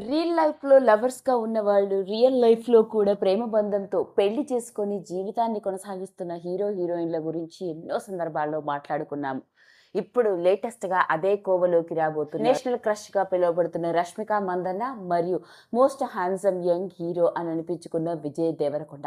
Real లైఫ్లో లవర్స్గా ఉన్నవాళ్ళు real లైఫ్లో కూడా ప్రేమ బంధంతో పెళ్ళి చేసుకొని జీవితాన్ని కొనసాగిస్తున్న హీరో హీరోయిన్ల గురించి ఎన్నో సందర్భాల్లో మాట్లాడుకున్నాము. ఇప్పుడు లేటెస్ట్గా అదే కోవలోకి రాబోతుంది నేషనల్ క్రష్గా పిలువబడుతున్న రష్మిక మందన్న మరియు మోస్ట్ హ్యాండ్సమ్ యంగ్ హీరో అని అనిపించుకున్న విజయ్ దేవరకొండ.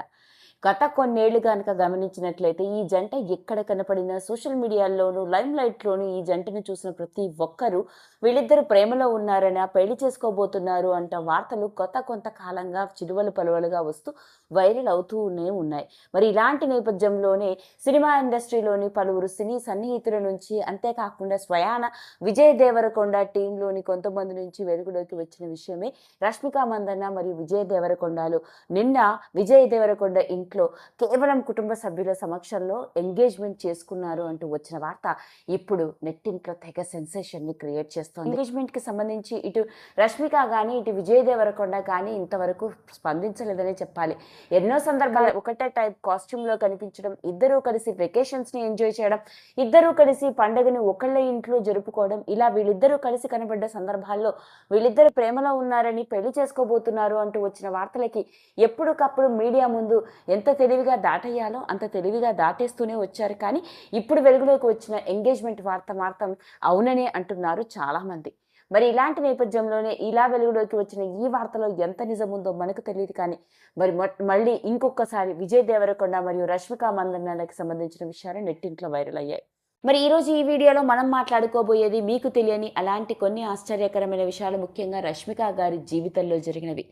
గత కొన్నేళ్ళు కనుక గమనించినట్లయితే ఈ జంట ఎక్కడ కనపడినా సోషల్ మీడియాలోనూ లైమ్ లైట్లోనూ ఈ జంటను చూసిన ప్రతి ఒక్కరూ వీళ్ళిద్దరు ప్రేమలో ఉన్నారని పెళ్ళి చేసుకోబోతున్నారు అంట వార్తలు కొత్త కొంత కాలంగా చిరువలు పలువలుగా వస్తూ వైరల్ అవుతూనే ఉన్నాయి. మరి ఇలాంటి నేపథ్యంలోనే సినిమా ఇండస్ట్రీలోని పలువురు సినీ సన్నిహితుల నుంచి అంతేకాకుండా స్వయాన విజయ్ దేవరకొండ టీంలోని కొంతమంది నుంచి వెలుగులోకి వచ్చిన విషయమే రష్మిక మందన్న మరియు విజయ్ దేవరకొండలు. నిన్న విజయ్ దేవరకొండ ఇంట్లో కేవలం కుటుంబ సభ్యుల సమక్షంలో ఎంగేజ్మెంట్ చేసుకున్నారు అంటూ వచ్చిన వార్త ఇప్పుడు నెట్టింట్లో తెగ సెన్సేషన్ని క్రియేట్ చేస్తుంది. ఎంగేజ్మెంట్కి సంబంధించి ఇటు రష్మిక కానీ ఇటు విజయ్ దేవరకొండ కానీ ఇంతవరకు స్పందించలేదనే చెప్పాలి. ఎన్నో సందర్భాలు ఒకటే టైప్ కాస్ట్యూమ్లో కనిపించడం ఇద్దరూ కలిసి వెకేషన్స్ని ఎంజాయ్ చేయడం ఇద్దరూ కలిసి పండుగని ఒకళ్ళ ఇంట్లో జరుపుకోవడం ఇలా వీళ్ళిద్దరూ కలిసి కనబడ్డ సందర్భాల్లో వీళ్ళిద్దరు ప్రేమలో ఉన్నారని పెళ్ళి చేసుకోబోతున్నారు అంటూ వచ్చిన వార్తలకి ఎప్పటికప్పుడు మీడియా ముందు ఎంత తెలివిగా దాటేయాలో అంత తెలివిగా దాటేస్తూనే వచ్చారు. కానీ ఇప్పుడు వెలుగులోకి వచ్చిన ఎంగేజ్మెంట్ వార్త మాత్రం అవుననే అంటున్నారు చాలామంది. మరి ఇలాంటి నేపథ్యంలోనే ఇలా వెలుగులోకి వచ్చిన ఈ వార్తలో ఎంత నిజం ఉందో మనకు తెలియదు కానీ మరి మళ్ళీ ఇంకొకసారి విజయ్ దేవరకొండ మరియు రష్మిక మందన్నలకు సంబంధించిన విషయాలు నెట్టింట్లో వైరల్ అయ్యాయి. మరి ఈరోజు ఈ వీడియోలో మనం మాట్లాడుకోబోయేది మీకు తెలియని అలాంటి కొన్ని ఆశ్చర్యకరమైన విషయాలు ముఖ్యంగా రష్మిక గారి జీవితంలో జరిగినవి.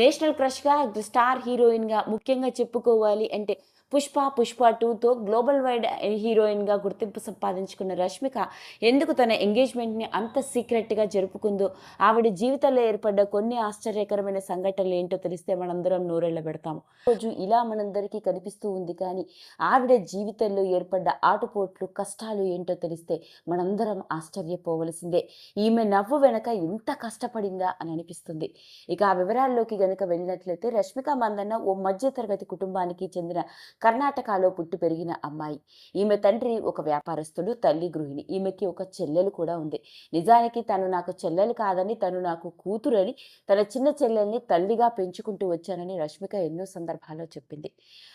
నేషనల్ క్రష్గా స్టార్ హీరోయిన్గా ముఖ్యంగా చెప్పుకోవాలి అంటే పుష్ప పుష్ప టూతో గ్లోబల్ వైడ్ హీరోయిన్గా గుర్తింపు సంపాదించుకున్న రష్మిక ఎందుకు తన ఎంగేజ్మెంట్ని అంత సీక్రెట్గా జరుపుకుందో ఆవిడ జీవితంలో ఏర్పడ్డ కొన్ని ఆశ్చర్యకరమైన సంఘటనలు ఏంటో తెలిస్తే మనందరం నూరెళ్ళ పెడతాము. రోజు ఇలా మనందరికీ కనిపిస్తూ ఉంది కానీ ఆవిడ జీవితంలో ఏర్పడ్డ ఆటుపోట్లు కష్టాలు ఏంటో తెలిస్తే మనందరం ఆశ్చర్యపోవలసిందే. ఈమె నవ్వు వెనక ఎంత కష్టపడిందా అని అనిపిస్తుంది. ఇక ఆ వివరాల్లోకి గనుక వెళ్ళినట్లయితే రష్మిక మందన్న ఓ మధ్యతరగతి కుటుంబానికి చెందిన కర్ణాటకలో పుట్టి పెరిగిన అమ్మాయి. ఈమె తండ్రి ఒక వ్యాపారస్తుడు తల్లి గృహిణి. ఈమెకి ఒక చెల్లెలు కూడా ఉంది. నిజానికి తను నాకు చెల్లెలు కాదని తను నాకు కూతురని తన చిన్న చెల్లెల్ని తల్లిగా పెంచుకుంటూ వచ్చానని రష్మిక ఎన్నో సందర్భాల్లో చెప్పింది.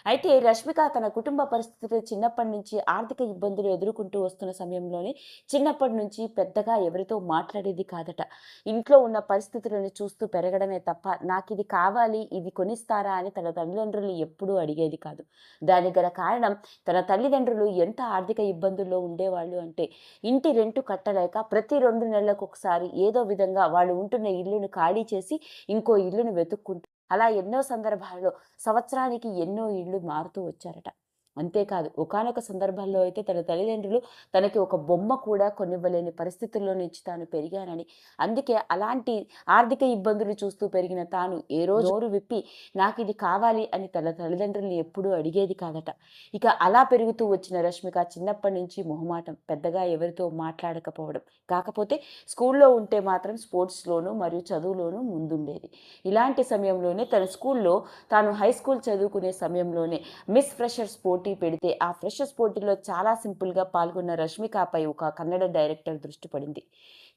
అయితే రష్మిక తన కుటుంబ పరిస్థితులు చిన్నప్పటి నుంచి ఆర్థిక ఇబ్బందులు ఎదుర్కొంటూ వస్తున్న సమయంలోనే చిన్నప్పటి నుంచి పెద్దగా ఎవరితో మాట్లాడేది కాదట. ఇంట్లో ఉన్న పరిస్థితులను చూస్తూ పెరగడమే తప్ప నాకు ఇది కావాలి ఇది కొనిస్తారా అని తన తల్లిదండ్రులు ఎప్పుడూ అడిగేది కాదు. దానికి గల కారణం తన తల్లిదండ్రులు ఎంత ఆర్థిక ఇబ్బందుల్లో ఉండేవాళ్ళు అంటే ఇంటి రెంటు కట్టలేక ప్రతి రెండు నెలలకు ఒకసారి ఏదో విధంగా వాళ్ళు ఉంటున్న ఇల్లును ఖాళీ చేసి ఇంకో ఇల్లును వెతుక్కుంటూ అలా ఎన్నో సందర్భాల్లో సంవత్సరానికి ఎన్నో ఇళ్ళు మారుతూ వచ్చారట. అంతేకాదు ఒకానొక సందర్భాల్లో అయితే తన తల్లిదండ్రులు తనకి ఒక బొమ్మ కూడా కొనివ్వలేని పరిస్థితుల్లో నుంచి తాను పెరిగానని. అందుకే అలాంటి ఆర్థిక ఇబ్బందులు చూస్తూ పెరిగిన తాను ఏ రోజు విప్పి నాకు ఇది కావాలి అని తన తల్లిదండ్రుల్ని ఎప్పుడూ అడిగేది కాదట. ఇక అలా పెరుగుతూ వచ్చిన రష్మిక చిన్నప్పటి నుంచి మొహమాటం పెద్దగా ఎవరితో మాట్లాడకపోవడం కాకపోతే స్కూల్లో ఉంటే మాత్రం స్పోర్ట్స్లోనూ మరియు చదువులోనూ ముందుండేది. ఇలాంటి సమయంలోనే తన స్కూల్లో తాను హై స్కూల్ చదువుకునే సమయంలోనే మిస్ ఫ్రెషర్ స్పోర్ట్స్ పోటీ పెడితే ఆ ఫ్రెషర్స్ పోటీలో చాలా సింపుల్గా పాల్గొన్న రష్మికపై ఒక కన్నడ డైరెక్టర్ దృష్టి పడింది.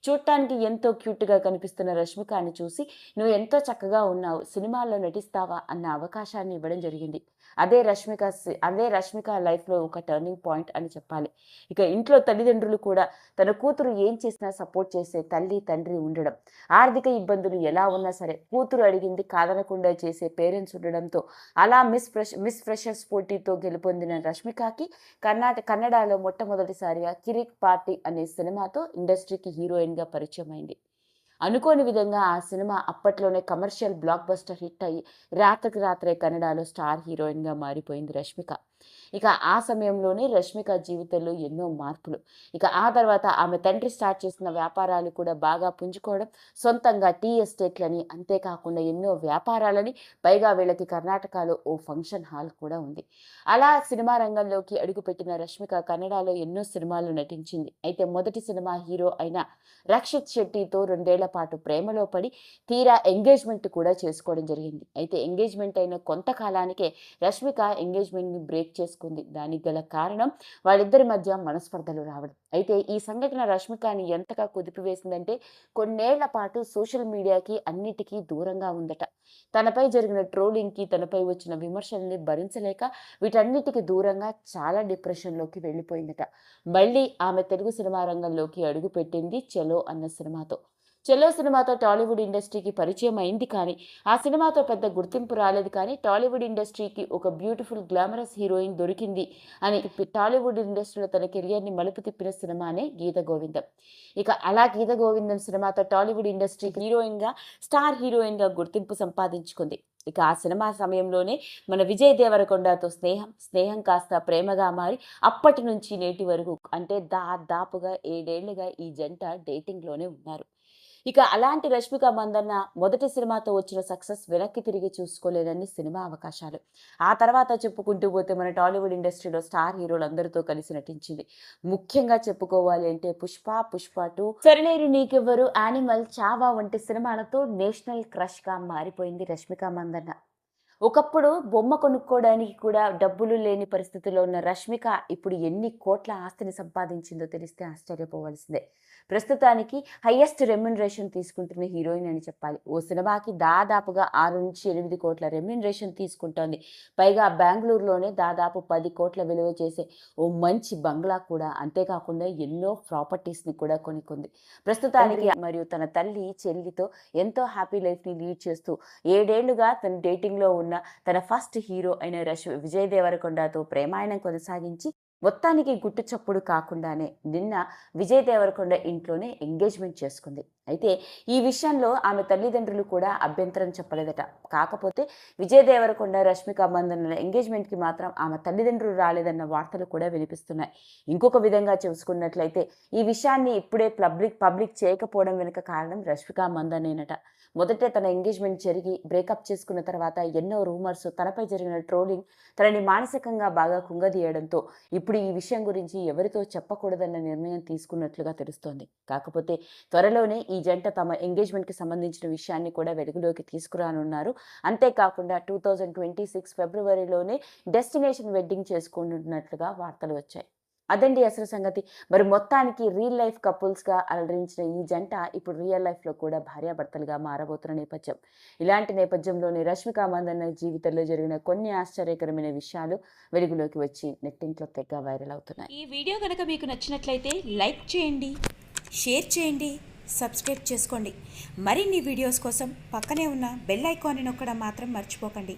చూడటానికి ఎంతో క్యూట్గా కనిపిస్తున్న రష్మికని చూసి నువ్వు ఎంతో చక్కగా ఉన్నావు సినిమాల్లో నటిస్తావా? అన్న అవకాశాన్ని ఇవ్వడం జరిగింది. అదే రష్మిక అదే రష్మిక లైఫ్లో ఒక టర్నింగ్ పాయింట్ అని చెప్పాలి. ఇక ఇంట్లో తల్లిదండ్రులు కూడా తన కూతురు ఏం చేసినా సపోర్ట్ చేసే తల్లి తండ్రి ఉండడం ఆర్థిక ఇబ్బందులు ఎలా ఉన్నా సరే కూతురు అడిగింది కాదనకుండా చేసే పేరెంట్స్ ఉండడంతో అలా మిస్ ఫ్రెష్ మిస్ ఫ్రెషర్స్ పోటీతో గెలుపొందిన రష్మికకి కర్ణాటక కన్నడలో మొట్టమొదటిసారిగా కిరిక్ పార్టీ అనే సినిమాతో ఇండస్ట్రీకి హీరోయిన్ హీరోయిన్గా పరిచయమైంది. అనుకోని విధంగా ఆ సినిమా అప్పట్లోనే కమర్షియల్ బ్లాక్ బస్టర్ హిట్ అయ్యి రాత్రికి రాత్రే కన్నడలో స్టార్ హీరోయిన్గా మారిపోయింది రష్మిక. ఇక ఆ సమయంలోనే రష్మిక జీవితంలో ఎన్నో మార్పులు. ఇక ఆ తర్వాత ఆమె తండ్రి స్టార్ట్ చేసిన వ్యాపారాలు కూడా బాగా పుంజుకోవడం సొంతంగా టీ ఎస్టేట్లని అంతేకాకుండా ఎన్నో వ్యాపారాలని పైగా వీళ్ళకి కర్ణాటకలో ఓ ఫంక్షన్ హాల్ కూడా ఉంది. అలా సినిమా రంగంలోకి అడుగుపెట్టిన రష్మిక కన్నడలో ఎన్నో సినిమాలు నటించింది. అయితే మొదటి సినిమా హీరో అయిన రక్షిత్ శెట్టితో రెండేళ్ళ పాటు ప్రేమలో పడి తీరా ఎంగేజ్మెంట్ కూడా చేసుకోవడం జరిగింది. అయితే ఎంగేజ్మెంట్ అయిన కొంతకాలానికే రష్మిక ఎంగేజ్మెంట్ని బ్రేక్ బ్రేక్ చేసుకుంది. దానికి గల కారణం వాళ్ళిద్దరి మధ్య మనస్పర్ధలు రావడం. అయితే ఈ సంఘటన రష్మికని ఎంతగా కుదిపివేసిందంటే కొన్నేళ్ళ పాటు సోషల్ మీడియాకి అన్నిటికీ దూరంగా ఉందట. తనపై జరిగిన ట్రోలింగ్కి తనపై వచ్చిన విమర్శల్ని భరించలేక వీటన్నిటికి దూరంగా చాలా డిప్రెషన్లోకి వెళ్ళిపోయిందట. మళ్ళీ ఆమె తెలుగు సినిమా రంగంలోకి అడుగుపెట్టింది చెలో అన్న సినిమాతో. చెలో సినిమాతో టాలీవుడ్ ఇండస్ట్రీకి పరిచయం అయింది కానీ ఆ సినిమాతో పెద్ద గుర్తింపు రాలేదు కానీ టాలీవుడ్ ఇండస్ట్రీకి ఒక బ్యూటిఫుల్ గ్లామరస్ హీరోయిన్ దొరికింది అని టాలీవుడ్ ఇండస్ట్రీలో తన కెరియర్ని మలుపు తిప్పిన సినిమానే గీత గోవిందం. ఇక అలా గీత గోవిందం సినిమాతో టాలీవుడ్ ఇండస్ట్రీకి హీరోయిన్గా స్టార్ హీరోయిన్గా గుర్తింపు సంపాదించుకుంది. ఇక ఆ సినిమా సమయంలోనే మన విజయ్ దేవరకొండతో స్నేహం స్నేహం కాస్త ప్రేమగా మారి అప్పటి నుంచి నేటి వరకు అంటే దాదాపుగా ఏడేళ్ళుగా ఈ జంట డేటింగ్లోనే ఉన్నారు. ఇక అలాంటి రష్మిక మందన్న మొదటి సినిమాతో వచ్చిన సక్సెస్ వెనక్కి తిరిగి చూసుకోలేదని సినిమా అవకాశాలు. ఆ తర్వాత చెప్పుకుంటూ పోతే మన టాలీవుడ్ ఇండస్ట్రీలో స్టార్ హీరోలు అందరితో కలిసి నటించింది. ముఖ్యంగా చెప్పుకోవాలి అంటే పుష్ప పుష్ప టూ. సరిలేరు నీకెవ్వరు? యానిమల్ చావా వంటి సినిమాలతో నేషనల్ క్రష్గా మారిపోయింది రష్మిక మందన్న. ఒకప్పుడు బొమ్మ కొనుక్కోవడానికి కూడా డబ్బులు లేని పరిస్థితిలో ఉన్న రష్మిక ఇప్పుడు ఎన్ని కోట్ల ఆస్తిని సంపాదించిందో తెలిస్తే ఆశ్చర్యపోవలసిందే. ప్రస్తుతానికి హయ్యెస్ట్ రెమ్యునరేషన్ తీసుకుంటున్న హీరోయిన్ అని చెప్పాలి. ఓ సినిమాకి దాదాపుగా ఆరు నుంచి ఎనిమిది కోట్ల రెమ్యునరేషన్ తీసుకుంటోంది. పైగా బెంగళూరులోనే దాదాపు పది కోట్ల విలువ చేసే ఓ మంచి బంగ్లా కూడా అంతేకాకుండా ఎన్నో ప్రాపర్టీస్ని కూడా కొనుక్కుంది. ప్రస్తుతానికి మరియు తన తల్లి చెల్లితో ఎంతో హ్యాపీ లైఫ్ని లీడ్ చేస్తూ ఏడేళ్ళుగా తన డేటింగ్లో ఉన్న తన ఫస్ట్ హీరో అయిన రష్ విజయ్ దేవరకొండతో ప్రేమాయణం కొనసాగించి మొత్తానికి గుట్టు చప్పుడు కాకుండానే నిన్న విజయ్ దేవరకొండ ఇంట్లోనే ఎంగేజ్మెంట్ చేసుకుంది. అయితే ఈ విషయంలో ఆమె తల్లిదండ్రులు కూడా అభ్యంతరం చెప్పలేదట. కాకపోతే విజయ్ దేవరకొండ రష్మిక మందన్న ఎంగేజ్మెంట్కి మాత్రం ఆమె తల్లిదండ్రులు రాలేదన్న వార్తలు కూడా వినిపిస్తున్నాయి. ఇంకొక విధంగా చూసుకున్నట్లయితే ఈ విషయాన్ని ఇప్పుడే పబ్లిక్ పబ్లిక్ చేయకపోవడం వెనుక కారణం రష్మిక మందనేనట. మొదట తన ఎంగేజ్మెంట్ జరిగి బ్రేకప్ చేసుకున్న తర్వాత ఎన్నో రూమర్స్ తనపై జరిగిన ట్రోలింగ్ తనని మానసికంగా బాగా కుంగదీయడంతో ఇప్పుడు ఇప్పుడు ఈ విషయం గురించి ఎవరితో చెప్పకూడదన్న నిర్ణయం తీసుకున్నట్లుగా తెలుస్తోంది. కాకపోతే త్వరలోనే ఈ జంట తమ ఎంగేజ్మెంట్కి సంబంధించిన విషయాన్ని కూడా వెలుగులోకి తీసుకురానున్నారు. అంతేకాకుండా టూ థౌజండ్ ట్వంటీ సిక్స్ ఫిబ్రవరిలోనే డెస్టినేషన్ వెడ్డింగ్ చేసుకుంటున్నట్లుగా వార్తలు వచ్చాయి. అదండి అసలు సంగతి. మరి మొత్తానికి రియల్ లైఫ్ కపుల్స్గా అలరించిన ఈ జంట ఇప్పుడు రియల్ లైఫ్లో కూడా భార్యాభర్తలుగా మారబోతున్న నేపథ్యం. ఇలాంటి నేపథ్యంలోని రష్మిక మందన్న జీవితంలో జరిగిన కొన్ని ఆశ్చర్యకరమైన విషయాలు వెలుగులోకి వచ్చి నెట్టింట్లో తెగ వైరల్ అవుతున్నాయి. ఈ వీడియో కనుక మీకు నచ్చినట్లయితే లైక్ చేయండి షేర్ చేయండి సబ్స్క్రైబ్ చేసుకోండి. మరిన్ని వీడియోస్ కోసం పక్కనే ఉన్న బెల్ ఐకాన్ని నొక్కడం మాత్రం మర్చిపోకండి.